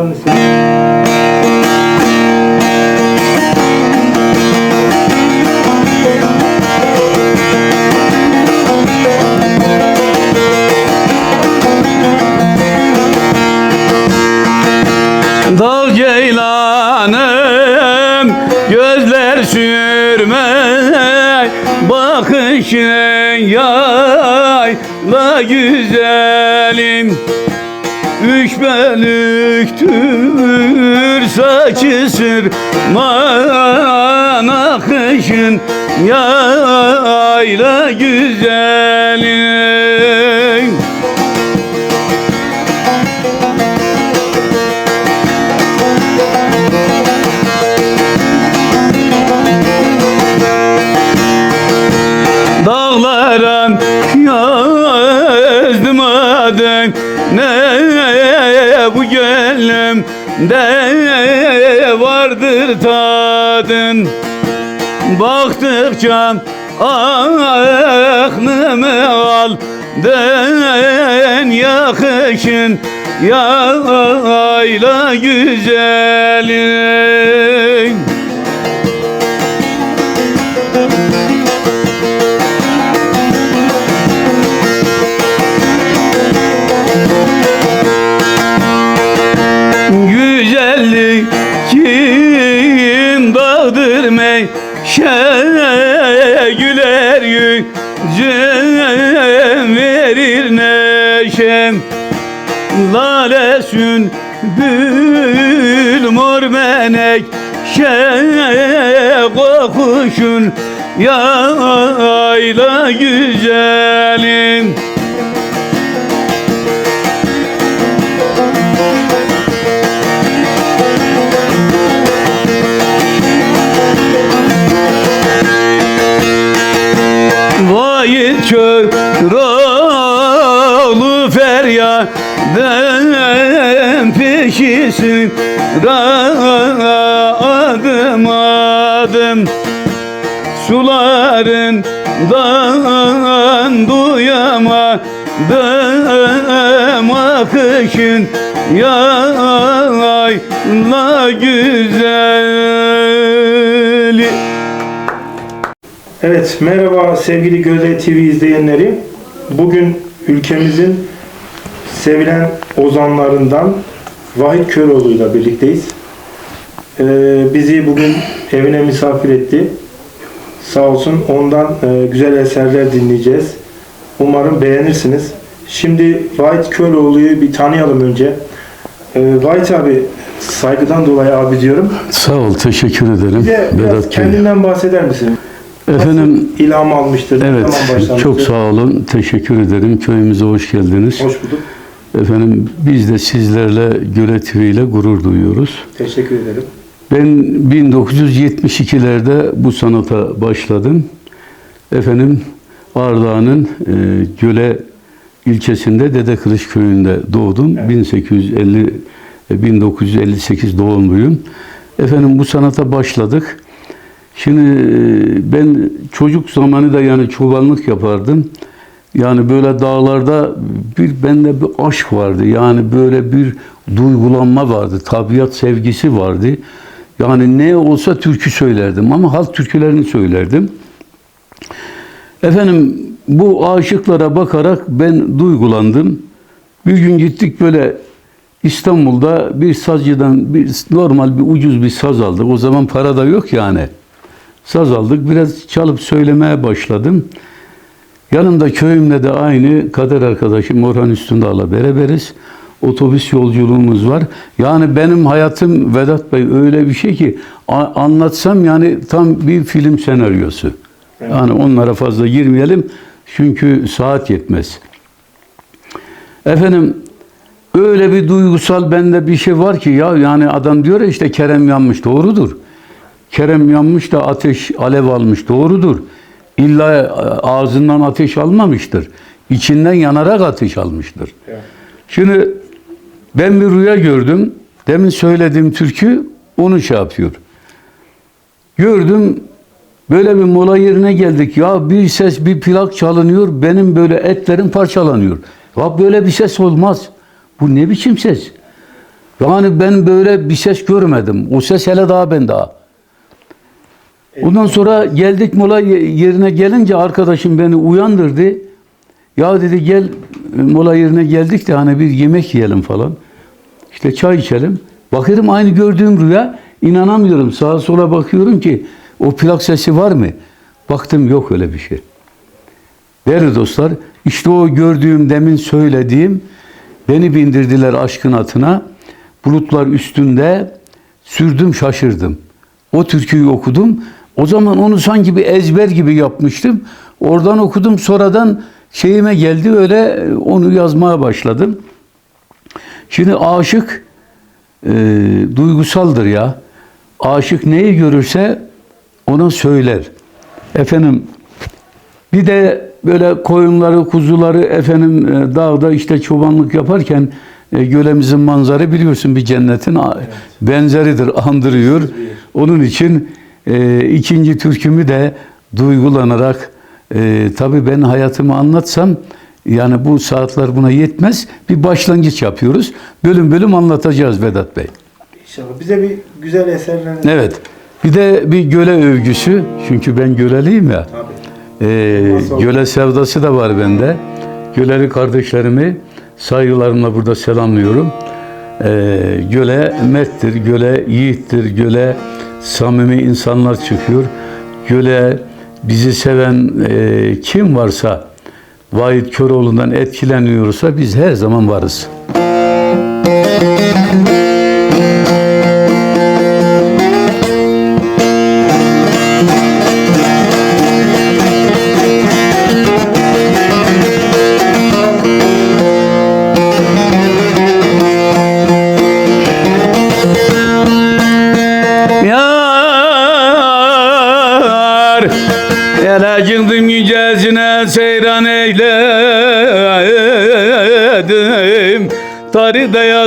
Dal ceylanım gözler sürme bakışın yayla güzelim bölüktür saçı sırman akışın yayla güzelim Baktıkça aklımı aldın Yakışın yayla güzelim Güzellik meşe Güler yüzüm verir neşem Lale bül mor menek kokuşun yayla güzelim Oğlu feryadın peşisin adım adım. Sularından duyamadım. Akışın yayla güzeli Evet, merhaba sevgili Göze TV izleyenleri. Bugün ülkemizin sevilen ozanlarından Vahit Köroğlu ile birlikteyiz. Ee, bizi bugün evine misafir etti. Sağ olsun ondan e, güzel eserler dinleyeceğiz. Umarım beğenirsiniz. Şimdi Vahit Köroğlu'yu bir tanıyalım önce. Ee, Vahit abi, saygıdan dolayı abi diyorum. Sağ ol, teşekkür ederim Bize biraz Vedat Köy. kendinden bahseder misin? Efendim, Nasıl ilham almıştır? Evet, çok sağ olun, teşekkür ederim. Köyümüze hoş geldiniz. Hoş bulduk. Efendim, biz de sizlerle Göle TV ile gurur duyuyoruz. Teşekkür ederim. Ben 1972'lerde bu sanata başladım. Efendim, Ardahan'ın e, Göle ilçesinde Dede Kılıç köyünde doğdum. 1850 e, 1958 doğumluyum. Efendim bu sanata başladık. Şimdi e, ben çocuk zamanı da yani çobanlık yapardım. Yani böyle dağlarda bir bende bir aşk vardı. Yani böyle bir duygulanma vardı. Tabiat sevgisi vardı. Yani ne olsa türkü söylerdim ama halk türkülerini söylerdim. Efendim bu aşıklara bakarak ben duygulandım. Bir gün gittik böyle İstanbul'da bir sazcıdan bir normal bir ucuz bir saz aldık. O zaman para da yok yani. Saz aldık. Biraz çalıp söylemeye başladım. Yanımda köyümde de aynı kader arkadaşım Orhan Üstündağ'la beraberiz. Otobüs yolculuğumuz var. Yani benim hayatım Vedat Bey öyle bir şey ki anlatsam yani tam bir film senaryosu. Yani onlara fazla girmeyelim çünkü saat yetmez. Efendim öyle bir duygusal bende bir şey var ki ya yani adam diyor ya işte Kerem yanmış doğrudur. Kerem yanmış da ateş alev almış doğrudur. İlla ağzından ateş almamıştır. İçinden yanarak ateş almıştır. Evet. Şimdi ben bir rüya gördüm. Demin söylediğim türkü onu şey yapıyor. Gördüm böyle bir mola yerine geldik. Ya bir ses bir plak çalınıyor. Benim böyle etlerim parçalanıyor. Ya böyle bir ses olmaz. Bu ne biçim ses? Yani ben böyle bir ses görmedim. O ses hele daha ben daha. Ondan sonra geldik mola ye- yerine gelince arkadaşım beni uyandırdı. Ya dedi gel mola yerine geldik de hani bir yemek yiyelim falan. İşte çay içelim. Bakıyorum aynı gördüğüm rüya. inanamıyorum. Sağa sola bakıyorum ki o plak sesi var mı? Baktım yok öyle bir şey. Değerli dostlar, işte o gördüğüm demin söylediğim beni bindirdiler aşkın atına. Bulutlar üstünde sürdüm şaşırdım. O türküyü okudum. O zaman onu sanki bir ezber gibi yapmıştım. Oradan okudum sonradan şeyime geldi öyle onu yazmaya başladım. Şimdi aşık e, duygusaldır ya. Aşık neyi görürse ona söyler. Efendim bir de böyle koyunları, kuzuları efendim e, dağda işte çobanlık yaparken e, gölemizin manzarı biliyorsun bir cennetin a- benzeridir, andırıyor. Onun için e, ikinci türkümü de duygulanarak e, tabii ben hayatımı anlatsam yani bu saatler buna yetmez. Bir başlangıç yapıyoruz. Bölüm bölüm anlatacağız Vedat Bey. İnşallah. Bize bir güzel eserler. Evet. Bir de bir göle övgüsü. Çünkü ben göleliyim ya. Tabii. Ee, göle sevdası da var bende. Göleli kardeşlerimi saygılarımla burada selamlıyorum. Ee, göle merttir, göle yiğittir, göle samimi insanlar çıkıyor. Göle bizi seven e, kim varsa Vahit Köroğlu'ndan etkileniyorsa biz her zaman varız.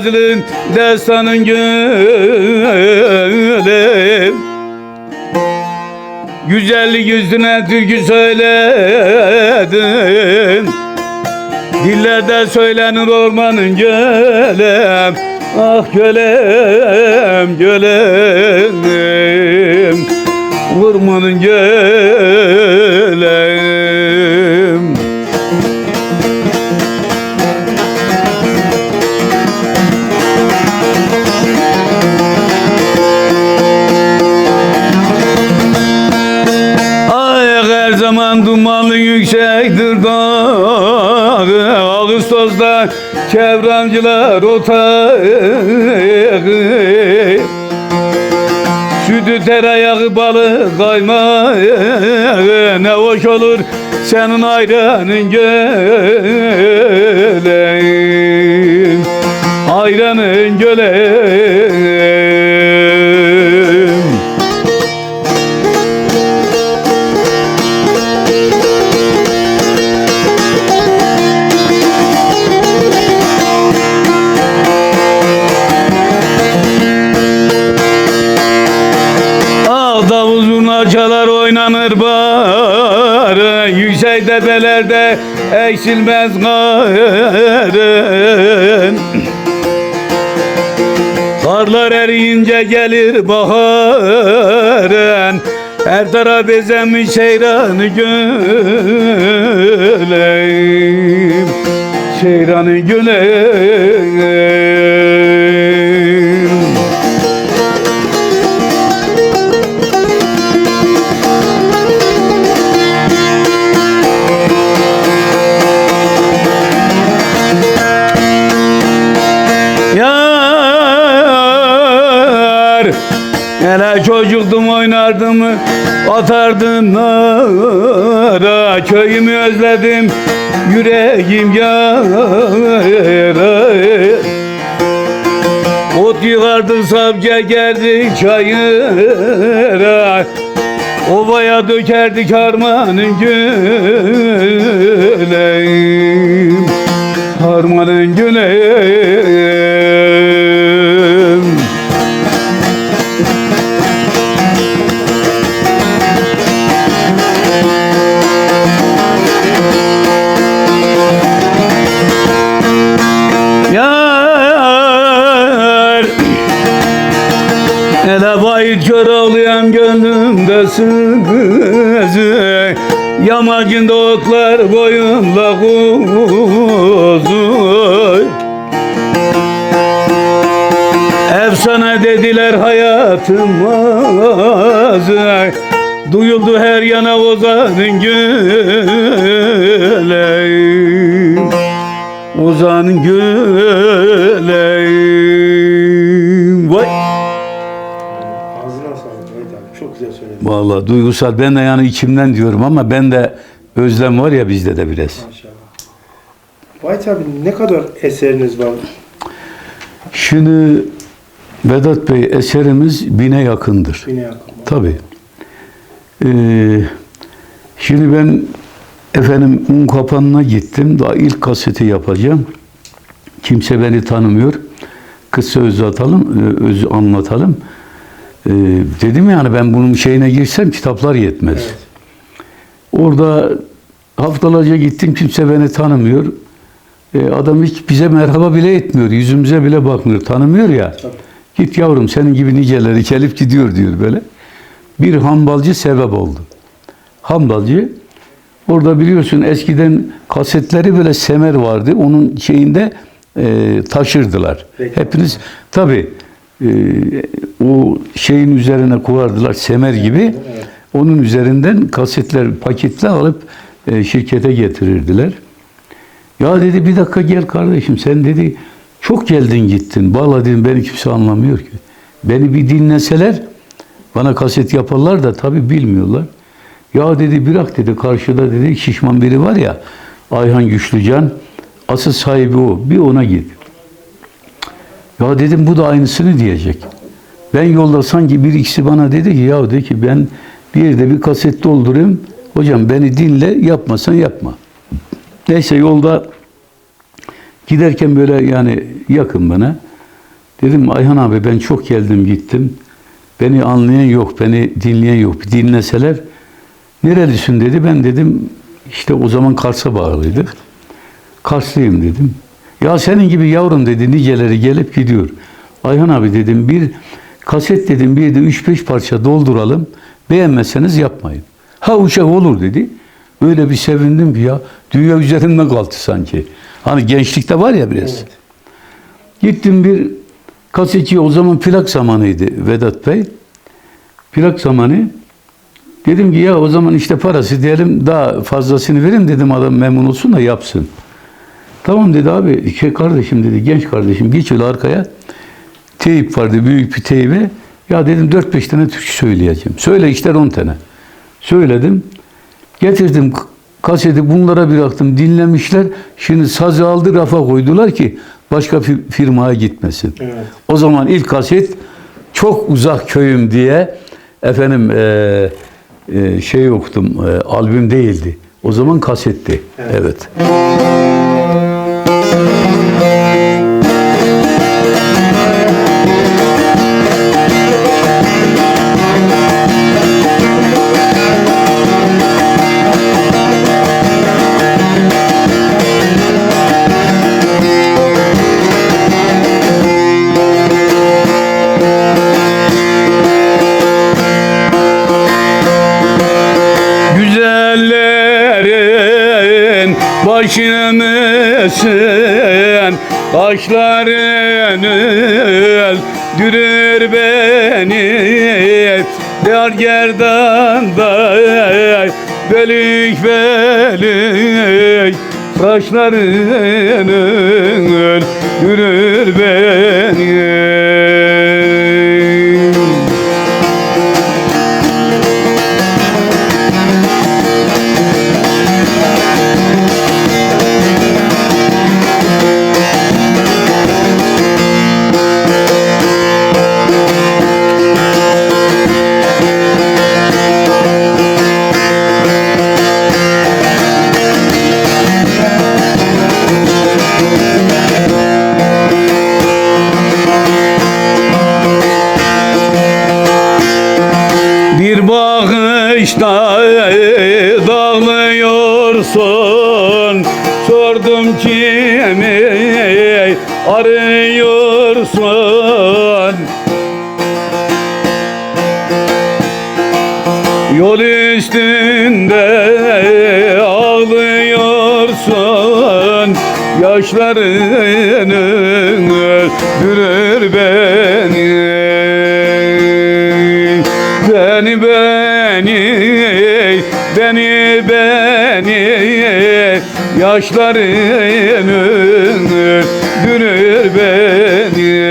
Yazılı destanın gülüm Güzellik üstüne türkü söyledim Dillerde söylenir ormanın gölem. Ah gölem gölem. Ormanın gölem Ağustos'ta çevrancılar otağı Sütü tereyağı balı kaymağı Ne hoş olur senin ayranın gölem Ayranın gölem eksilmez karın Karlar eriyince gelir baharın. Her taraf bezenmiş seyranı gölem Seyranı gölem Hele çocuktum oynardım Atardım nara. Köyümü özledim Yüreğim yara. Ot yığardık savca geldik çayıra. Ovaya dökerdik harmanın gülüm Harmanın gülüm otlar boyunda kuzu Efsane dediler hayatım azı Duyuldu her yana ozanın gülü Ozanın gülü Vay. Ağzına sağlık Vahit abi. Çok güzel söyledin. Vallahi duygusal. Ben de yani içimden diyorum ama ben de özlem var ya bizde de biraz. Maşallah. Vahit abi ne kadar eseriniz var? Şimdi Vedat Bey eserimiz bine yakındır. Bine yakın. Tabii. Ee, şimdi ben efendim un kapanına gittim. Daha ilk kaseti yapacağım. Kimse beni tanımıyor. Kısa öz atalım, e, öz anlatalım. Ee, dedim yani ben bunun şeyine girsem kitaplar yetmez. Evet. Orada haftalarca gittim kimse beni tanımıyor. Ee, adam hiç bize merhaba bile etmiyor. Yüzümüze bile bakmıyor. Tanımıyor ya. Tabii. Git yavrum senin gibi niceleri gelip gidiyor diyor böyle. Bir hambalcı sebep oldu. Hambalcı orada biliyorsun eskiden kasetleri böyle semer vardı. Onun şeyinde e, taşırdılar. Reklam. Hepiniz tabi o şeyin üzerine koyardılar semer gibi. Evet. Onun üzerinden kasetler paketle alıp e, şirkete getirirdiler. Ya dedi bir dakika gel kardeşim sen dedi çok geldin gittin. Vallahi dedim beni kimse anlamıyor ki. Beni bir dinleseler bana kaset yaparlar da tabii bilmiyorlar. Ya dedi bırak dedi karşıda dedi şişman biri var ya Ayhan Güçlücan asıl sahibi o. Bir ona git. Ya dedim bu da aynısını diyecek. Ben yolda sanki bir ikisi bana dedi ki ya dedi ki ben bir yerde bir kaset doldurayım. Hocam beni dinle yapmasan yapma. Neyse yolda giderken böyle yani yakın bana. Dedim Ayhan abi ben çok geldim gittim. Beni anlayan yok, beni dinleyen yok. Bir dinleseler nerelisin dedi. Ben dedim işte o zaman Kars'a bağlıydık. Karslıyım dedim. Ya senin gibi yavrum dedi niceleri gelip gidiyor. Ayhan abi dedim bir kaset dedim bir de 3-5 parça dolduralım. Beğenmezseniz yapmayın. Ha uçak olur dedi. Öyle bir sevindim ki ya dünya üzerimden kalktı sanki. Hani gençlikte var ya biraz. Evet. Gittim bir kasetçi o zaman plak zamanıydı Vedat Bey. Plak zamanı. Dedim ki ya o zaman işte parası diyelim daha fazlasını verin dedim adam memnun olsun da yapsın. Tamam dedi abi şey kardeşim dedi genç kardeşim geç öyle arkaya. Teyip vardı büyük bir teybe. Ya dedim 4-5 tane türkü söyleyeceğim. Söyle işte 10 tane. Söyledim. Getirdim kaseti bunlara bıraktım dinlemişler. Şimdi sazı aldı rafa koydular ki başka fi- firmaya gitmesin. Evet. O zaman ilk kaset çok uzak köyüm diye efendim e, e, şey okudum e, albüm değildi. O zaman kasetti. Evet. evet. Mısın? Kaşların öldürür beni Dar gerdanda bölük bölük Saçların öldürür beni arıyorsun Yol üstünde ağlıyorsun Yaşların öldürür beni Beni beni Beni beni Yaşların öldürür beni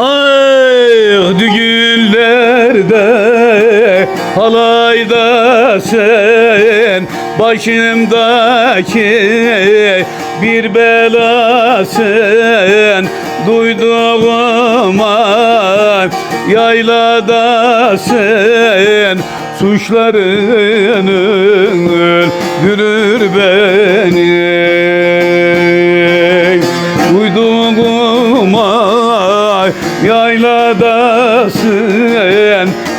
Ah düğünlerde halaydasın Başımdaki bir belasın Duyduğuma yayladasın. Suçların öldürür beni. Duyduğuma yayladasın.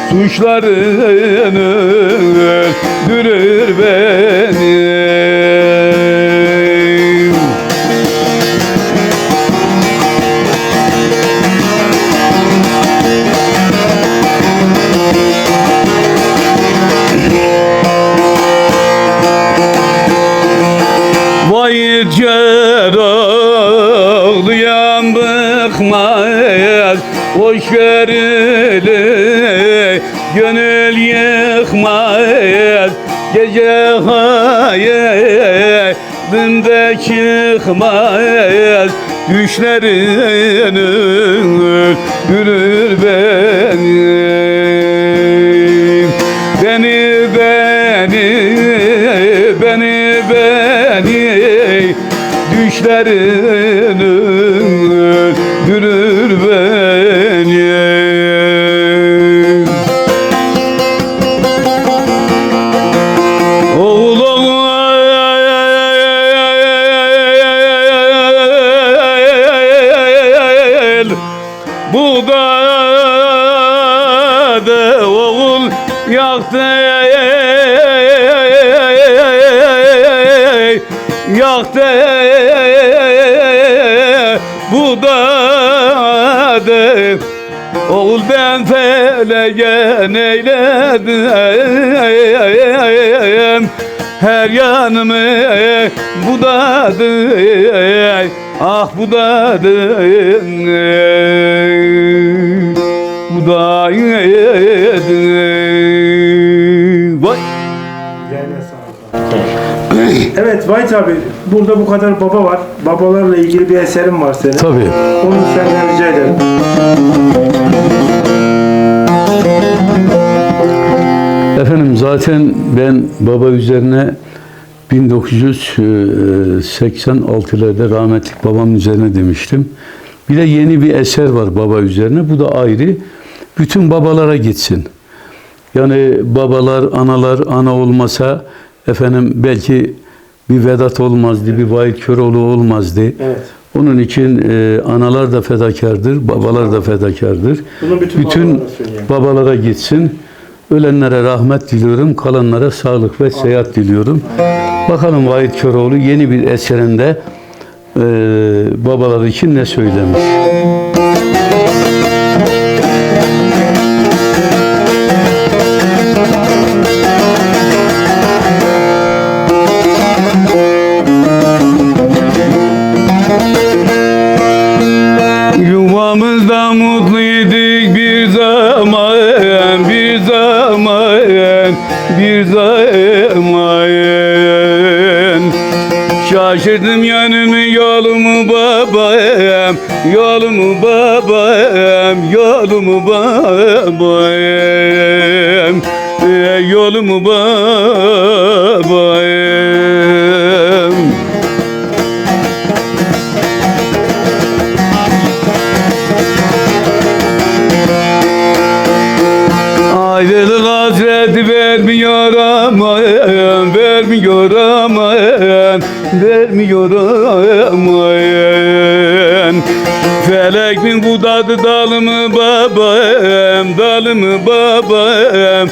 Suçların öldürür beni. Vay ağlayan bıkmaz Hoş görülü çıkmaz Düşlerin öldürür beni Beni beni beni beni. Düşlerin öldürür her yanımı budadı ah budadı budadı vay evet Vahit abi burada bu kadar baba var. Babalarla ilgili bir eserim var senin. tabii Onu senden rica ederim. Zaten ben baba üzerine 1986'larda rahmetli babamın üzerine demiştim. Bir de yeni bir eser var baba üzerine. Bu da ayrı. Bütün babalara gitsin. Yani babalar, analar, ana olmasa efendim belki bir Vedat olmazdı, bir Vahit Köroğlu olmazdı. Evet. Onun için e, analar da fedakardır, babalar da fedakardır. Bunu bütün babalara söyleyelim. babalara gitsin. Ölenlere rahmet diliyorum, kalanlara sağlık ve seyahat diliyorum. Bakalım Vahit Köroğlu yeni bir eserinde e, babalar için ne söylemiş? Şaşırdım yanımı yolumu babam, yolumu babam, yolumu babam, yolumu babam. Aman, vermiyor aman. Melek mi budadı dalımı babam Dalımı babam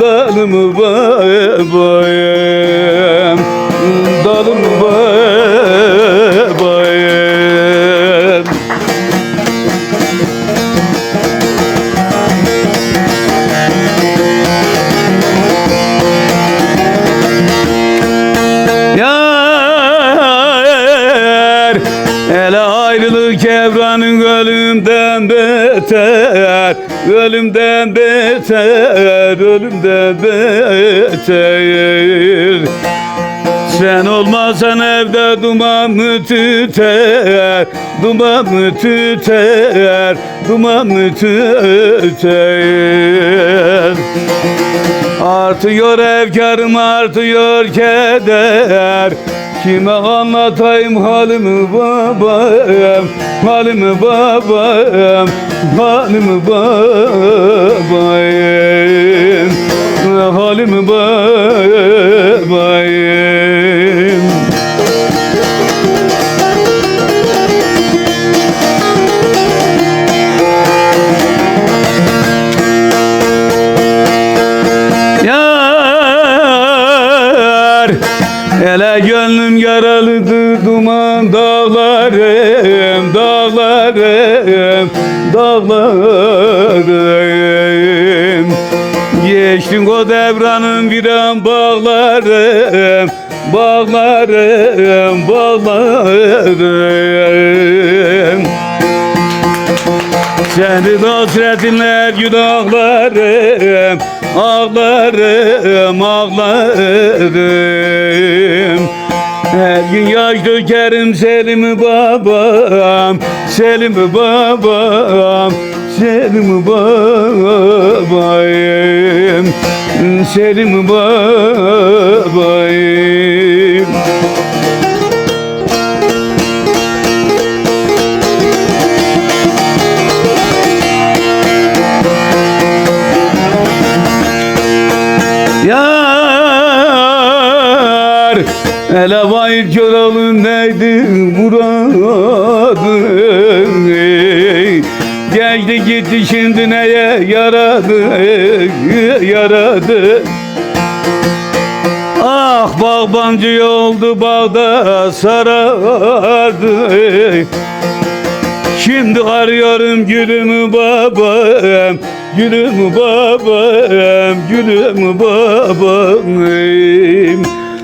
Dalımı babam Dalımı babam sen olmasan evde duman mı tüter Duman mı tüter Duman mı tüter. Artıyor evkarım artıyor keder. Kime anlatayım halimi babam Halimi babam Halimi babam Halimi babam Yar Geçtim o devranın bir an bağlarım Bağlarım Bağlarım. Senin hasretinle günahlarım Ağlarım, ağlarım Her gün yaş dökerim Selim'i babam Selim'i babam Selim'i babayım Selim'i babayım Hele vay köralın neydi muradı Geçti gitti şimdi neye yaradı? Yaradı. Ah bağbancı oldu bağda sarardı. Şimdi arıyorum gülümü babam Gülümü babam Gülümü babam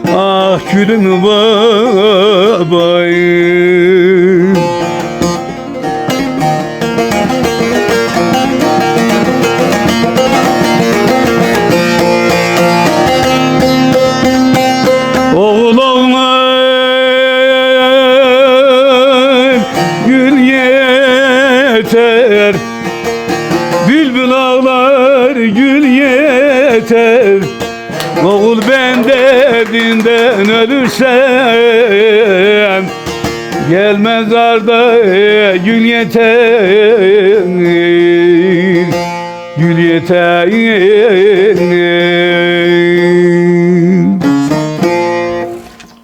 Ah gülümü babam derdinden ölürsem Gelmez arda gül yeter Gül yeter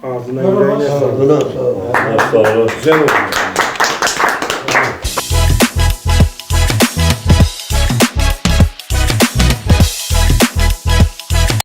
Ağzına yüreğine sağlık. Sağ olun. Güzel oldu.